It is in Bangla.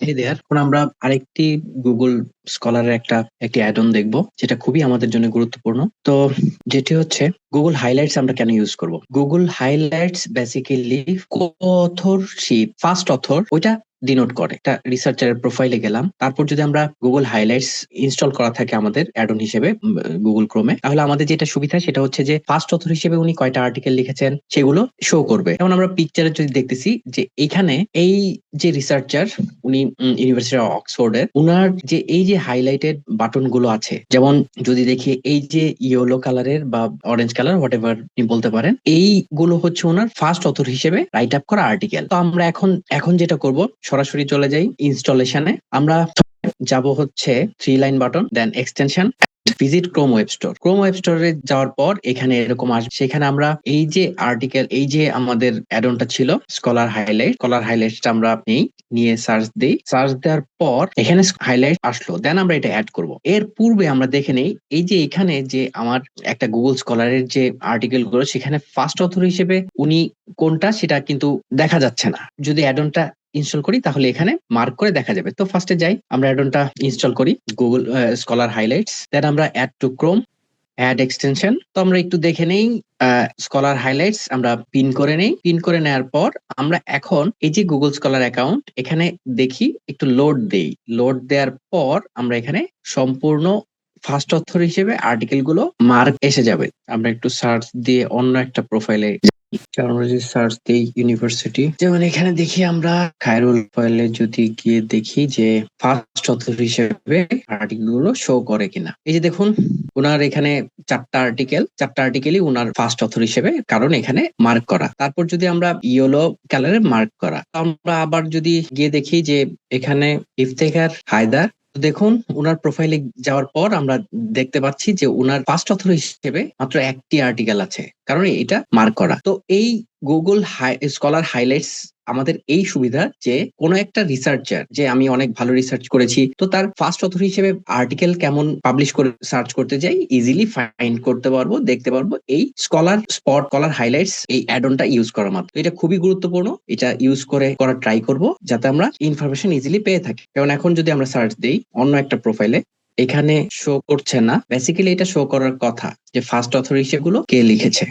হে দেয়ার এখন আমরা আরেকটি গুগল স্কলারের একটা, একটি অ্যাড অন দেখব, যেটা খুবই আমাদের জন্য গুরুত্বপূর্ণ। তো যেটি হচ্ছে গুগল হাইলাইটস আমরা কেন ইউজ করব? Google highlights basically authorship first author ওইটা ডিনোট করে। একটা রিসার্চারের প্রোফাইলে গেলাম, তারপর যদি আমরা গুগল হাইলাইটস ইনস্টল করা থাকে আমাদের অ্যাডন হিসেবে গুগল ক্রোমে তাহলে আমাদের যেটা সুবিধা সেটা হচ্ছে যে ফার্স্ট অথর হিসেবে উনি কয়টা আর্টিকেল লিখেছেন, সেগুলো শো করবে। যেমন আমরা পিকচারে যদি দেখতেছি যে এখানে এই যে রিসার্চার উনি ইউনিভার্সিটি অফ অক্সফোর্ডের উনার যে, এই যে হাইলাইটেড বাটনগুলো আছে, যেমন যদি দেখি এই যে ইয়েলো কালারের বা অরেঞ্জ কালার হোয়াট এভার বলতে পারেন এই গুলো হচ্ছে ওনার ফার্স্ট অথর হিসেবে রাইট আপ করা আর্টিকেল তো আমরা এখন এখন যেটা করব, সরাসরি চলে যাই ইনস্টলেশনে আমরা যাব হচ্ছে three line button then extension visit Chrome web store Chrome web স্টোরে যাওয়ার পর এখানে এরকম আসবে। সেখানে আমরা এই যে আর্টিকেল এই যে আমাদের অ্যাডনটা ছিল স্কলার হাইলাইট স্কলার হাইলাইটটা আমরা নেই, নিয়ে সার্চ দিই। সার্চ দেওয়ার পর এখানে হাইলাইট আসলো দেন আমরা এটা অ্যাড করব। এর পূর্বে আমরা দেখে নেই, এই যে এখানে যে আমার একটা গুগল স্কলারের যে আর্টিকেলগুলো, সেখানে ফার্স্ট অথর হিসেবে উনি কোনটা সেটা কিন্তু দেখা যাচ্ছে না। যদি অ্যাডনটা ইনস্টল করি, তাহলে এখানে মার্ক করে দেখা যাবে। তো ফার্স্টে যাই, আমরা অ্যাডনটা ইনস্টল করি গুগল স্কলার হাইলাইটস দেন আমরা add to Chrome add extension তো আমরা একটু দেখে নেই স্কলার হাইলাইটস আমরা পিন করে নেই। পিন করে নেওয়ার পর, আমরা এখন এই যে গুগল স্কলার অ্যাকাউন্ট এখানে দেখি, একটু লোড দেই। লোড দেওয়ার পর, আমরা এখানে সম্পূর্ণ ফার্স্ট অথর হিসেবে আর্টিকেলগুলো মার্ক এসে যাবে। আমরা একটু সার্চ দিয়ে অন্য একটা প্রোফাইলে আমরা যদি সার্চ দিই ইউনিভার্সিটি যেমন এখানে দেখি আমরা খায়রুল ফাইলে যদি গিয়ে দেখি যে ফার্স্ট অথর হিসেবে আর্টিকেলগুলো শো করে কিনা। এই যে দেখুন ওনার এখানে চারটা আর্টিকেল চারটা আর্টিকেলই ওনার ফার্স্ট অথর হিসেবে কারণ এখানে মার্ক করা। তারপর যদি আমরা ইয়েলো কালারে মার্ক করা আমরা আবার যদি গিয়ে দেখি যে এখানে ইফতেখার হায়দার দেখুন ওনার প্রোফাইলে যাওয়ার পর আমরা দেখতে পাচ্ছি যে ওনার ফার্স্ট অথর হিসেবে মাত্র একটি আর্টিকেল আছে। কারণ এটা মার্ক করা। তো এই গুগল স্কলার হাইলাইটস আমাদের এই সুবিধা যে কোনো একটা রিসার্চার যে আমি অনেক ভালো রিসার্চ করেছি, তো তার ফার্স্ট অথর হিসেবে আর্টিকেল কেমন পাবলিশ করে সার্চ করতে যাই ইজিলি ফাইন্ড করতে পারব, দেখতে পারব এই স্কলার স্পট কলার হাইলাইটস এই অ্যাডনটা ইউজ করার মাত্র। এটা খুবই গুরুত্বপূর্ণ, এটা ইউজ করে করা ট্রাই করব, যাতে আমরা ইনফরমেশন ইজিলি পেয়ে থাকি। কারণ এখন যদি আমরা সার্চ দিই অন্য একটা প্রোফাইলে এখানে শো করছে না। বেসিক্যালি এটা শো করার কথা যে ফার্স্ট অথর হিসেবে কে লিখেছে।